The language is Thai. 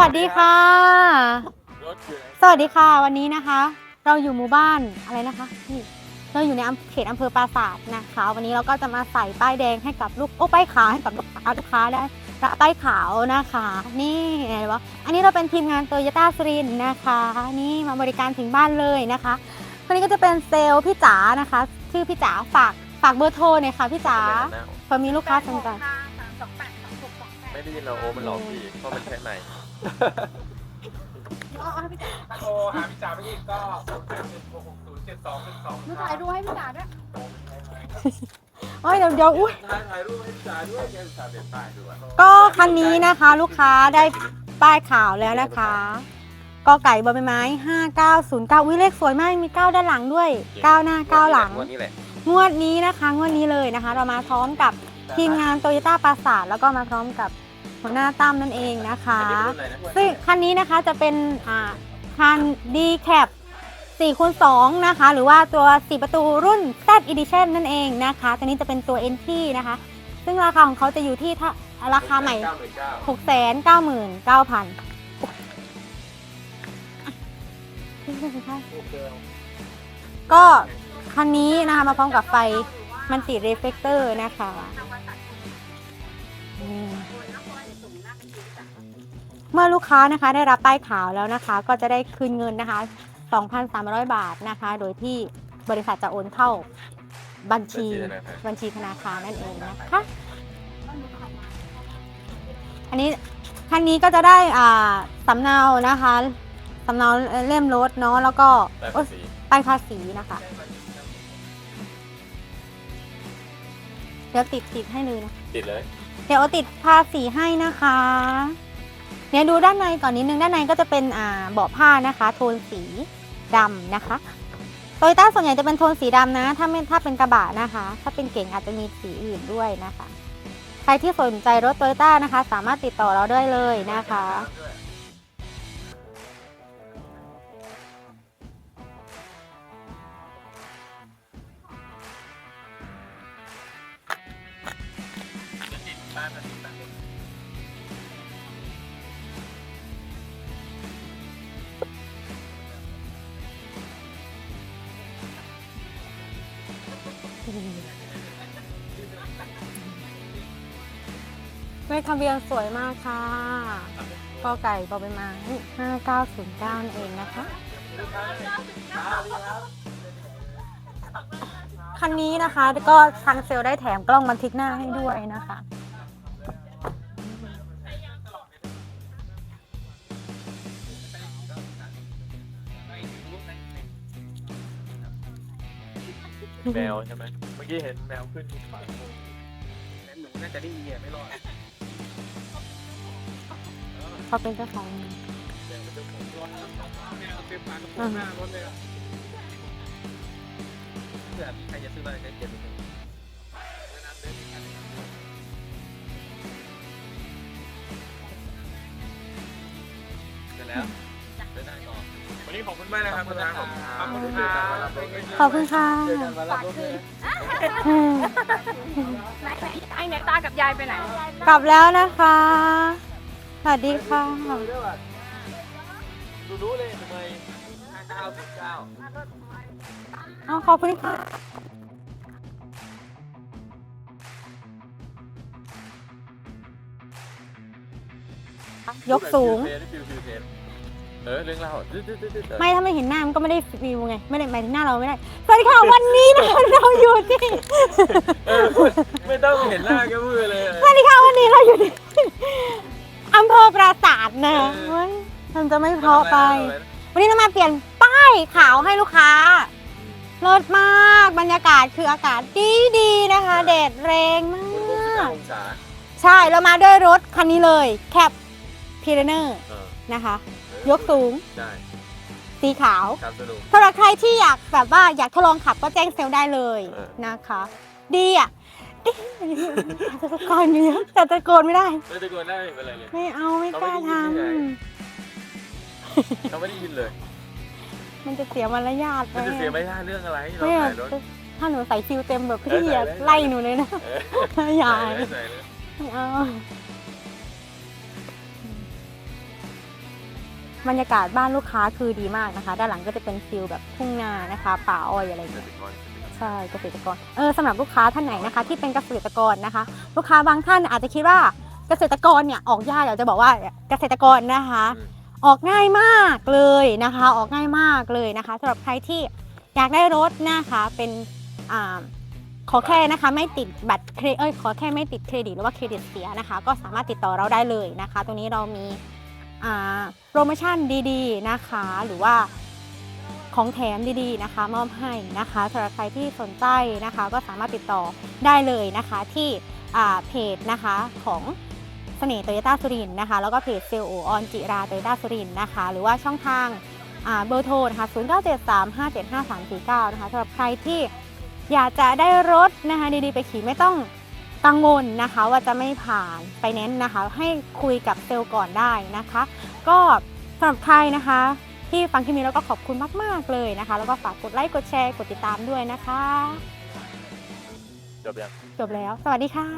วัสดีค่ะรถอยู่ไหนสวัสดีค่ะ วันนี้นะคะ เราอยู่หมู่บ้านอะไรนะคะนี่เราอยู่ในอำเขตอำเภอปราสาทนะคะ วันนี้เราก็จะมาใส่ป้ายแดงให้กับลูกโอ้ป้ายขาวให้กับลูกค้าลูกค้าได้รับป้ายขาวนะคะ นี่อะไรวะอันนี้เราเป็นทีมงานโตโยต้าสรินนะคะ นี่มาบริการถึงบ้านเลยนะคะคนนี้ก็จะเป็นเซลล์พี่จ๋านะคะ ชื่อพี่จ๋าฝากฝากเบอร์โทรหน่อยค่ะพี่จ๋าเผื่อมีลูกค้าสนใจ ไม่ได้ยินเราโอ้มันหลอกพี่เพราะมันใช้ใหม่ โทรหาพี่จ๋าไปอีกก็ศูนย์แปดเจ็ดหกหกศูนย์เจ็ดสองหนึ่งสองหนูถ่ายรูปให้พี่จ๋าด้วยโอ้ยเดี๋ยวเดี๋ยวอุ้ยถ่ายถ่ายรูปให้พี่จ๋าด้วยแกพี่จ๋าเปลี่ยนป้ายด้วยก็คันนี้นะคะ ลูกค้าได้ป้ายขาวแล้วนะคะกอไก่บอใบไม้ 5909วิเลขสวยมากมี 9 ด้านหลังด้วย 9 หน้า 9 หลัง วันนี้แหละงวดนี้นะคะ งวดนี้เลยนะคะ เรามาพร้อมกับทีมงานโตโยต้าปราสาทแล้วก็มาพร้อมกับ หัวหน้าตั้มนั่นเองนะคะอันนี้เป็นรุ่นอะไรนะซึ่งคันนี้นะคะจะเป็นอ่าคัน D Cap 4คูณ2นะคะ หรือว่าตัว 4 ประตูรุ่น Z Edition นั่นเองนะคะ ตัวนี้จะเป็นตัว NT นะคะ ซึ่งราคาของเขาจะอยู่ที่ถ้าราคาใหม่เก้าหมื่นเก้า6 9 9 9 0 0 0 ก็คันนี้นะคะมาพร้อมกับไฟมันติเรฟเฟกเตอร์นะคะอืม เมื่อลูกค้านะคะได้รับป้ายขาวแล้วนะคะ ก็จะได้คืนเงินนะคะ 2,300 บาทนะคะ โดยที่บริษัทจะโอนเข้าบัญชีบัญชีธนาคารนั่นเองนะคะอันนี้คันนี้ก็จะได้อ่าสำเนานะคะสำเนาเล่มรถเนาะแล้วก็แต่โอ๊ยสีป้ายภาษีนะคะ เดี๋ยวติดติดให้เลยนะติดเลย เดี๋ยวเอาติดภาษีให้นะคะ เนี่ยดูด้านในก่อนนิดนึงด้านในก็จะเป็นอ่าเบาะผ้านะคะ โทนสีดำนะคะโตโยต้าส่วนใหญ่จะเป็นโทนสีดำนะ ถ้าไม่ถ้าเป็นกระบะนะคะ ถ้าเป็นเก่งอาจจะมีสีอื่นด้วยนะคะ ใครที่สนใจรถโตโยต้านะคะ สามารถติดต่อเราได้เลยนะคะ เลขทะเบียนสวยมากค่ะกอไก่บอใบไม้5909นั่นเองนะคะ คันนี้นะคะก็ทางเซลล์ได้แถมกล้องบันทึกหน้าให้ด้วยนะคะ แมวใช่ไหมเมื่อกี้เห็นแมวขึ้นฝั่งหนูน่าจะได้ยินไม่รอดเขาเป็นเจ้าของแมวเต็มปากกระโปรงหน้ารถเลยเผื่อใครจะซื้ออะไรก็เก็บไปเส วันนี้ขอบคุณมากนะครับคุณอาขอบคุณครับขอบคุณครับมารับรถด้วยขอบคุณค่ะเจอกันมารับรถด้วยอืมไอ้เนี่ยตากับยายไปไหน กลับแล้วนะคะ สวัสดีค่ะดูรู้เลยทำไมห้าเก้าสิบเก้าเอาขอบคุณค่ะยกสูง เออเรื่องเล่าดื้อดื้อดื้อดื้อไม่ถ้าไม่เห็นหน้ามันก็ไม่ได้วิวไงไม่ได้หมายถึงหน้าเราไม่ได้สวัสดีค่ะวันนี้นะคะเราอยู่ที่เออไม่ต้องเห็นหน้าแกมือเลยสวัสดีค่ะวันนี้เราอยู่ที่อำเภอปราสาทนะเว้ยมันจะไม่เพราะไป วันนี้เรามาเปลี่ยนป้ายขาวให้ลูกค้ารถมากบรรยากาศคืออากาศดีดีๆนะคะแดดแรงมาคุณคุณสิบกห้าองศาใช่เรามาด้วยรถคันนี้เลยแคปพีเรเนอร์เออนะคะ ยกสูง ใช่สีขาวครับสนุกสำหรับใครที่อยากแบบว่าอยากทดลองขับก็แจ้งเซลล์ได้เลยเออ นะคะ ดีอะเอ๊ะตะโกนอยู่เยอะแต่ตะโกนไม่ได้ ไม่ตะโกนได้ไม่เป็นไรเลย ไม่เอาไม่กล้าทเขาไม่ได้ยินไงำเขาไม่ได้ยินเลย มันจะเสียมารยาทไปมันจะเสียไม่ได้เรื่องอะไรเราไม่ถ่าอะยรถ ถ้าหนูใส่ฟิลเต็มแบบเออพี่ใส่อะเลยไล่หนูเลยนะเอออย่าใส่เลยใส่เลยไม่เอา บรรยากาศบ้านลูกค้าคือดีมากนะคะ ด้านหลังก็จะเป็นฟิลแบบทุ่งนานะคะป่าอ้อยอะไรอย่างเกเงี้ยษตรกรใช่เกษตรกรเออสำหรับลูกค้าท่านไหนนะคะ ที่เป็นเกษตรกรนะคะ ลูกค้าบางท่านอาจจะคิดว่าเกษตรกรเนี่ยออกยากอยากจะบอกว่าเกษตรกรนะคะ ออกง่ายมากเลยนะคะ ออกง่ายมากเลยนะคะสำหรับใครที่อยากได้รถนะคะเป็นอ่าขอแค่นะคะไม่ติดบัตรเครเอ้ยขอแค่ไม่ติดเครดิตหรือว่าเครดิตเสียนะคะ ก็สามารถติดต่อเราได้เลยนะคะ ตรงนี้เรามีอ่า โปรโมชั่นดีๆนะคะ หรือว่าของแถมดีๆนะคะ มอบให้นะคะสำหรับใครที่สนใจนะคะ ก็สามารถติดต่อได้เลยนะคะที่เพจนะคะของเสน่ห์โตโยต้าสุรินนะคะ แล้วก็เพจเซลโอออนจิราโตโยต้าสุรินนะคะ หรือว่าช่องทางเบอร์โทรนะคะ0 9 7 3 5 7 5 3 4 9 นะคะสำหรับใครที่อยากจะได้รถนะคะดีๆไปขี่ไม่ต้อง กังวลนะคะว่าจะไม่ผ่านไปเน้นนะคะ ให้คุยกับเซลล์ก่อนได้นะคะ ก็สำหรับใครนะคะ ที่ฟังคลิปนี้แล้วก็ขอบคุณมาก ๆ เลยนะคะ แล้วก็ฝากกดไลค์กดแชร์กดติดตามด้วยนะคะจบยังจบแล้ว สวัสดีค่ะ